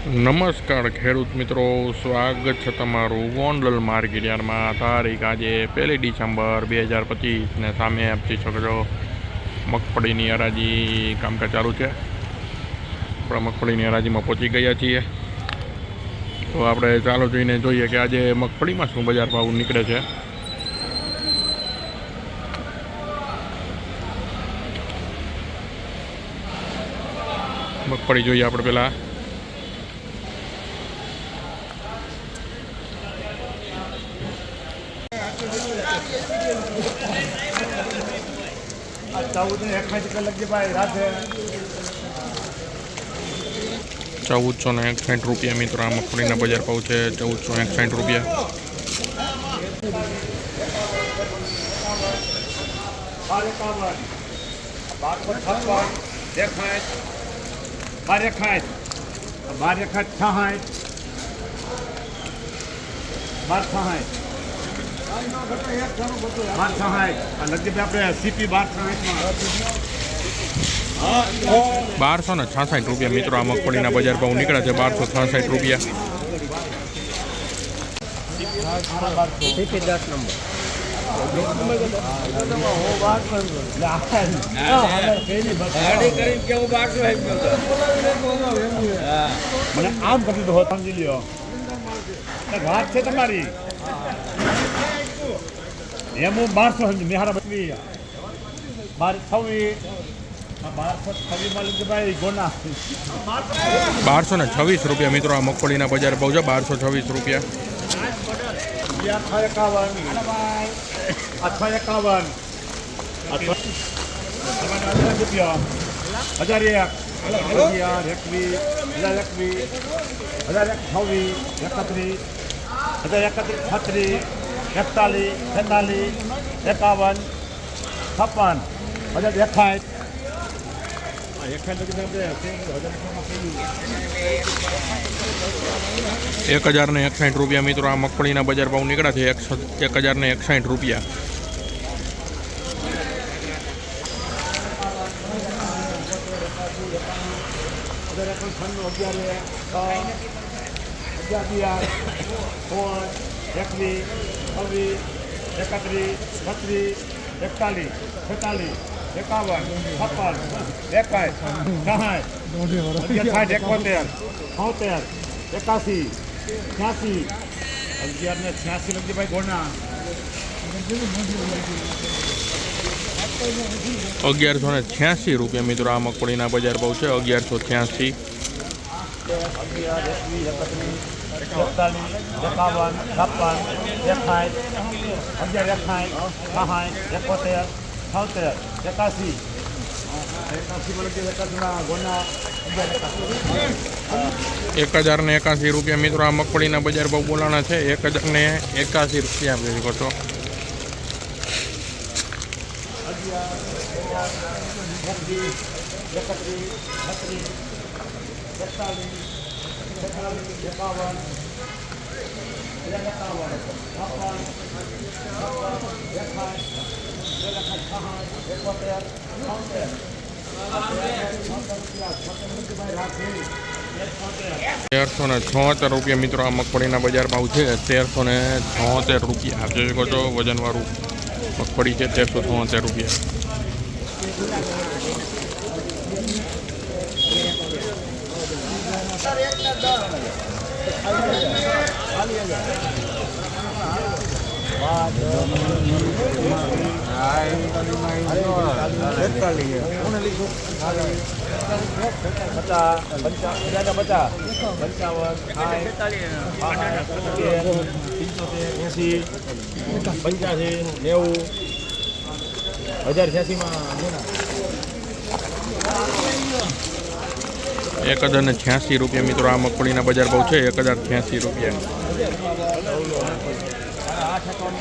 નમસ્કાર ખેડૂત મિત્રો, સ્વાગત છે તમારું ગોંડલ માર્કેટ યાર્ડમાં. તારીખ આજે પહેલી ડિસેમ્બર બે હજાર પચીસને સામે આપી શકો છો મગફળીની હરાજી કામકાજ ચાલુ છે. આપણે મગફળીની હરાજીમાં પહોંચી ગયા છીએ. તો આપણે ચાલો જોઈને જોઈએ કે આજે મગફળીમાં શું બજાર ભાવ નીકળે છે. મગફળી જોઈએ આપણે પહેલાં. ચૌદ ને એકાસી કલાક જે ભાઈ રાતે ચૌદસો ને એકસાઠ રૂપિયા મિત્રો આ મગફળીના બજાર ભાવ છે ચૌદસો એકસાઠ રૂપિયા. બાર દેખાય બાર એકાઠ છાસઠ બાર છાસઠ બાર છાસઠ લગભગ આપણે બારસો ને છાસઠ રૂપિયા મિત્રો, આ મગફળીના બજાર ભાવ નીકળ્યા છે બારસો છાસઠ રૂપિયા. મને આમ કરી સમજી લ્યો. વાત છે તમારી. એમ હું બારસો સમજી બદલી બાર છવ્વીસ બારસો છવ્વીસમાં લીધું ભાઈ ગોના. બારસો ને છવ્વીસ રૂપિયા મિત્રો આ મગફળીના બજાર ભાવ છે બારસો છવ્વીસ રૂપિયા. હજાર એક. અગિયાર એકવીસ. હજાર એકવીસ. હજાર એક છવ્વીસ એકત્રીસ. હજાર એકત્રીસ છત્રીસ. એકતાલીસ છેતાલીસ એકાવન છપ્પન. હજાર એકાઠ એક હજાર ને એકસાઠ રૂપિયા મિત્રો આ મગફળીના બજાર ભાવ નીકળ્યા છે. એકસો એક હજાર ને એકસાઠ રૂપિયા. અગિયાર અગિયાર એકવીસ છવ્વીસ એકત્રીસ છત્રીસ એકતાલીસ છેતાલીસ એકાવન છપ્પન સાઠ એકોતેર છોતેર એકાસી છ્યાસી અગિયાર ને છ્યાસી લગી ભાઈ ગોના. અગિયારસો ને છ્યાસી રૂપિયા મિત્રો આ મગફળીના બજાર ભાવ છે અગિયારસો છ્યાસી. અગિયાર એકવીસ એકત્રીસ એકતાલીસ એકાવન છપ્પન એકાઠ અગિયાર એકાઠ સાઠ એકોતેર છોતેર એકાસી. એક હજાર ને એકાસી રૂપિયા મિત્રો આ મગફળીના બજાર ભાવ બોલાણા છે એક હજાર ને એકાસી રૂપિયા આપી શકો છો એકત્રીસ એકતાલીસ એકતાલીસ એકાવન એકાવન છપ્પન છપ્પન એકાઠ એકાઠ એકોતેર છોતેર તેરસો ને છોતેર રૂપિયા મિત્રો આ મગફળીના બજાર ભાવ છે. તેરસો ને છોતેર રૂપિયા. જોઈ શકો છો, વજનવાળું મગફળી છે, તેરસો છોતેર રૂપિયા. પચાસ પંચાવન પંચ્યાસી નેવું હજાર છ્યાસીમાં એક હજાર ને છ્યાસી રૂપિયા મિત્રો આ મગફળીના બજાર ભાવ છે એક હજાર છ્યાસી રૂપિયા. આઠ એકાવન